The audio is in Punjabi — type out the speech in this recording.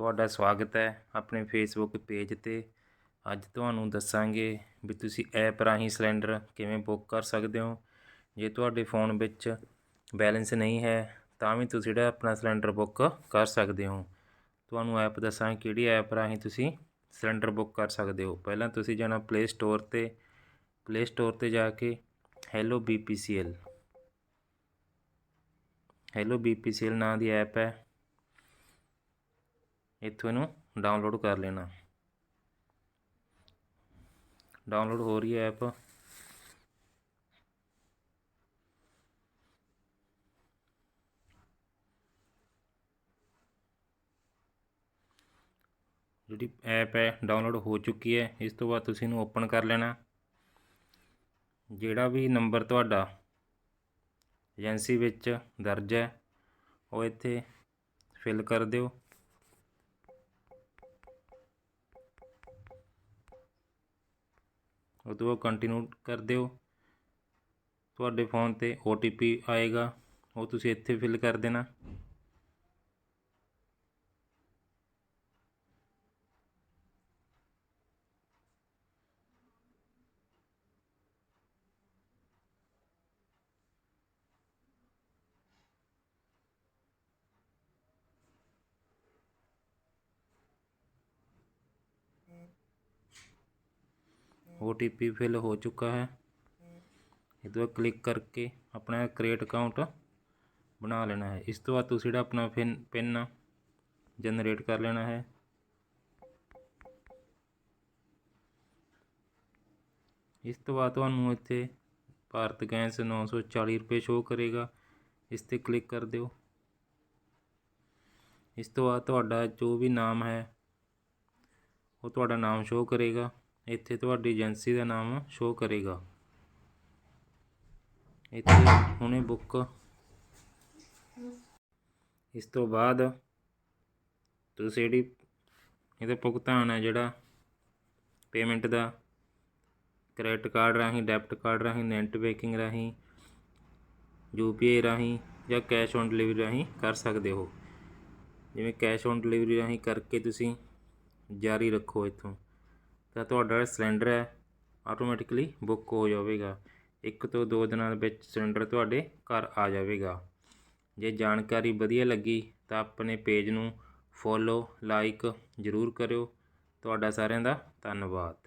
ਤੁਹਾਡਾ ਸਵਾਗਤ ਹੈ ਆਪਣੇ ਫੇਸਬੁੱਕ ਪੇਜ ਤੇ। ਅੱਜ ਤੁਹਾਨੂੰ ਦੱਸਾਂਗੇ ਵੀ ਤੁਸੀਂ ਐਪ ਰਾਹੀਂ ਸਿਲੰਡਰ ਕਿਵੇਂ ਬੁੱਕ ਕਰ ਸਕਦੇ ਹੋ। ਜੇ ਤੁਹਾਡੇ ਫੋਨ ਵਿੱਚ ਬੈਲੈਂਸ ਨਹੀਂ ਹੈ, ਤਾਂ ਵੀ ਤੁਸੀਂ ਜਿਹੜਾ ਆਪਣਾ ਸਿਲੰਡਰ ਬੁੱਕ ਕਰ ਸਕਦੇ ਹੋ। ਤੁਹਾਨੂੰ ਐਪ ਦੱਸਾਂ ਕਿਹੜੀ ਐਪ ਰਾਹੀਂ ਤੁਸੀਂ ਸਿਲੰਡਰ ਬੁੱਕ ਕਰ ਸਕਦੇ ਹੋ। ਪਹਿਲਾਂ ਤੁਸੀਂ ਜਾਣਾ ਪਲੇ ਸਟੋਰ ਤੇ ਪਲੇ ਸਟੋਰ ਤੇ ਜਾ ਕੇ ਹੈਲੋ ਬੀਪੀਸੀਐਲ ਹੈਲੋ ਬੀਪੀਸੀਐਲ ਨਾਂ ਦੀ ਐਪ ਹੈ। ਇੱਥੋਂ ਇਹਨੂੰ ਡਾਊਨਲੋਡ ਕਰ ਲੈਣਾ। ਡਾਊਨਲੋਡ ਹੋ ਰਹੀ ਹੈ ਐਪ ਜਿਹੜੀ ਐਪ ਹੈ ਡਾਊਨਲੋਡ ਹੋ ਚੁੱਕੀ ਹੈ, ਇਸ ਤੋਂ ਬਾਅਦ ਤੁਸੀਂ ਇਹਨੂੰ ਓਪਨ ਕਰ ਲੈਣਾ। ਜਿਹੜਾ ਵੀ ਨੰਬਰ ਤੁਹਾਡਾ ਏਜੰਸੀ ਵਿੱਚ ਦਰਜ ਹੈ, ਉਹ ਇੱਥੇ ਫਿਲ ਕਰ ਦਿਓ। ਉਹ ਤੋਂ ਬਾਅਦ ਕੰਟੀਨਿਊ ਕਰ ਦਿਓ। ਤੁਹਾਡੇ ਫੋਨ ਤੇ ਓ ਟੀ ਪੀ ਆਏਗਾ। ਉਹ ਤੁਸੀਂ ਇੱਥੇ ਫਿਲ ਕਰ ਦੇਣਾ। ਓ ਟੀ ਪੀ ਫਿਲ ਹੋ ਚੁੱਕਾ ਹੈ ਇਹ ਤੋਂ ਬਾਅਦ ਕਲਿੱਕ ਕਰਕੇ ਆਪਣਾ ਕ੍ਰੀਏਟ ਅਕਾਊਂਟ ਬਣਾ ਲੈਣਾ ਹੈ ਇਸ ਤੋਂ ਬਾਅਦ ਤੁਸੀਂ ਜਿਹੜਾ ਆਪਣਾ ਪਿਨ ਪਿਨ ਜਨਰੇਟ ਕਰ ਲੈਣਾ ਹੈ ਇਸ ਤੋਂ ਬਾਅਦ ਤੁਹਾਨੂੰ ਇੱਥੇ ਭਾਰਤ ਗੈਸ 940 ਰੁਪਏ ਸ਼ੋਅ ਕਰੇਗਾ ਇਸ ਤੇ ਕਲਿੱਕ ਕਰ ਦਿਓ ਇਸ ਤੋਂ ਬਾਅਦ ਤੁਹਾਡਾ ਜੋ ਵੀ ਨਾਮ ਹੈ ਉਹ ਤੁਹਾਡਾ ਨਾਮ ਸ਼ੋਅ ਕਰੇਗਾ ਇੱਥੇ ਤੁਹਾਡੀ ਏਜੰਸੀ ਦਾ ਨਾਮ ਸ਼ੋਅ ਕਰੇਗਾ। ਇੱਥੇ ਹੁਣੇ ਬੁੱਕ ਇਸ ਤੋਂ ਬਾਅਦ ਤੁਸੀਂ ਜਿਹੜੀ ਇਹਦਾ ਭੁਗਤਾਨ ਹੈ ਜਿਹੜਾ ਪੇਮੈਂਟ ਦਾ ਕ੍ਰੈਡਿਟ ਕਾਰਡ ਰਾਹੀਂ ਡੈਬਿਟ ਕਾਰਡ ਰਾਹੀਂ ਨੈੱਟ ਬੈਂਕਿੰਗ ਰਾਹੀਂ ਯੂਪੀਆਈ ਰਾਹੀਂ ਜਾਂ ਕੈਸ਼ ਔਨ ਡਿਲੀਵਰੀ ਰਾਹੀਂ ਕਰ ਸਕਦੇ ਹੋ। ਜਿਵੇਂ ਕੈਸ਼ ਔਨ ਡਿਲੀਵਰੀ ਰਾਹੀਂ ਕਰਕੇ ਤੁਸੀਂ ਜਾਰੀ ਰੱਖੋ ਇੱਥੋਂ। ਤਾਂ ਤੁਹਾਡਾ ਸਿਲੰਡਰ ਹੈ ਆਟੋਮੈਟਿਕਲੀ ਬੁੱਕ ਹੋ ਜਾਵੇਗਾ। ਇੱਕ ਤੋਂ ਦੋ ਦਿਨਾਂ ਵਿੱਚ ਸਿਲੰਡਰ ਤੁਹਾਡੇ ਘਰ ਆ ਜਾਵੇਗਾ। ਜੇ ਜਾਣਕਾਰੀ ਵਧੀਆ ਲੱਗੀ ਤਾਂ ਆਪਣੇ ਪੇਜ ਨੂੰ ਫੋਲੋ, ਲਾਈਕ ਜ਼ਰੂਰ ਕਰਿਓ। ਤੁਹਾਡਾ ਸਾਰਿਆਂ ਦਾ ਧੰਨਵਾਦ।